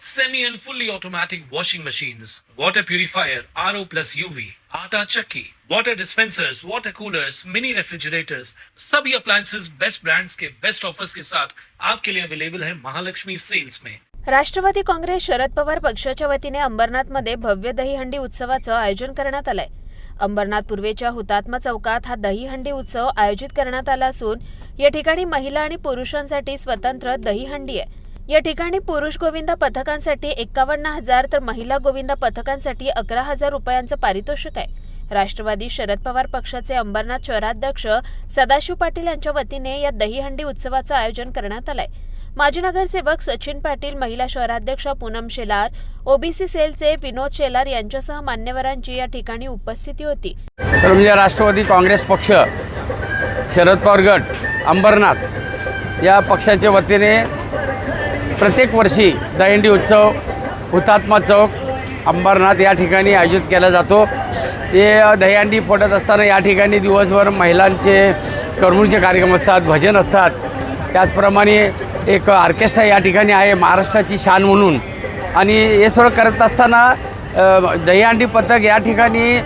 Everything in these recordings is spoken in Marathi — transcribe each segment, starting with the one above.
semi and fully automatic washing machines, water purifier, RO plus UV, आटा चक्की, water dispensers, water coolers, mini refrigerators, सभी appliances बेस्ट brands के बेस्ट offers के साथ आपके लिए अवेलेबल है महालक्ष्मी सेल्स में। राष्ट्रवादी काँग्रेस शरद पवार पक्षाच्या वतीने अंबरनाथमध्ये भव्य दहीहंडी उत्सवाचं आयोजन करण्यात आलंय. अंबरनाथ पूर्वेच्या हुतात्मा चौकात हा दहीहंडी उत्सव आयोजित करण्यात आला असून या ठिकाणी महिला आणि पुरुषांसाठी स्वतंत्र दहीहंडी आहे. या ठिकाणी पुरुष गोविंदा पथकांसाठी एकावन्न हजार तर महिला गोविंदा पथकांसाठी अकरा हजार रुपयांचं पारितोषिक आहे. राष्ट्रवादी शरद पवार पक्षाचे अंबरनाथ शहराध्यक्ष सदाशिव पाटील यांच्या वतीने या दहीहंडी उत्सवाचं आयोजन करण्यात आलंय. माजी नगरसेवक सचिन पाटील महिला शहराध्यक्ष पूनम शेलार ओबीसी सेलचे विनोद शेलार यांच्यासह मान्यवरांची या ठिकाणी उपस्थिती होती. तर म्हणजे राष्ट्रवादी काँग्रेस पक्ष शरद पवार गट अंबरनाथ या पक्षाच्या वतीने प्रत्येक वर्षी दहीहंडी उत्सव हुतात्मा चौक अंबरनाथ या ठिकाणी आयोजित केला जातो. ते दहीहंडी फोडत असताना या ठिकाणी दिवसभर महिलांचे करमणूचे कार्यक्रम असतात भजन असतात. त्याचप्रमाणे एक ऑर्केस्ट्रा या ठिकाणी आहे महाराष्ट्राची शान म्हणून. आणि हे सर्व करत असताना दहीहंडी पथक या ठिकाणी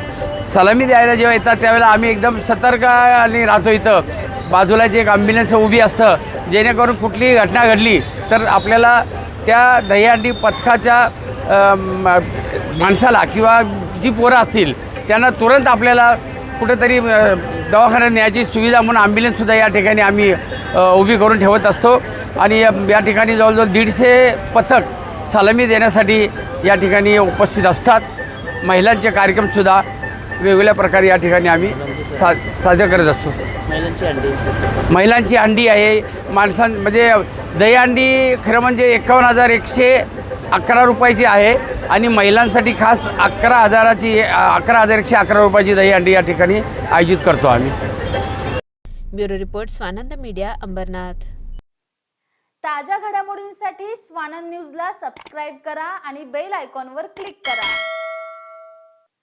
सलामी द्यायला जेव्हा येतात त्यावेळेला आम्ही एकदम सतर्क आणि राहतो इथं. बाजूला जे एक ॲम्ब्युलन्स उभी असतं जेणेकरून कुठलीही घटना घडली तर आपल्याला त्या दहीहंडी पथकाच्या माणसाला किंवा जी पोरं असतील त्यांना तुरंत आपल्याला कुठेतरी दवाखान्यात न्यायची सुविधा म्हणून ॲम्ब्युलन्ससुद्धा या ठिकाणी आम्ही उभी करून ठेवत असतो. आणि या या ठिकाणी जवळजवळ दीडशे पथक सलामी देण्यासाठी या ठिकाणी उपस्थित असतात. महिलांचे कार्यक्रमसुद्धा वेगवेगळ्या प्रकारे या ठिकाणी आम्ही सा साजरे करत असतो. महिलांची अंडी. महिलांची अंडी आहे. माणसां म्हणजे दही अंडी खरं म्हणजे एकावन्न हजार एकशे अकरा रुपयाची आहे. आणि महिलांसाठी खास अकरा हजाराची अकरा हजार एकशे अकरा रुपयाची दही अंडी या ठिकाणी आयोजित करतो आम्ही. Bureau report Swanand media Ambernath. ताज्या घडामोडींसाठी स्वानंद न्यूजला सबस्क्राईब करा आणि बेल आयकॉनवर क्लिक करा.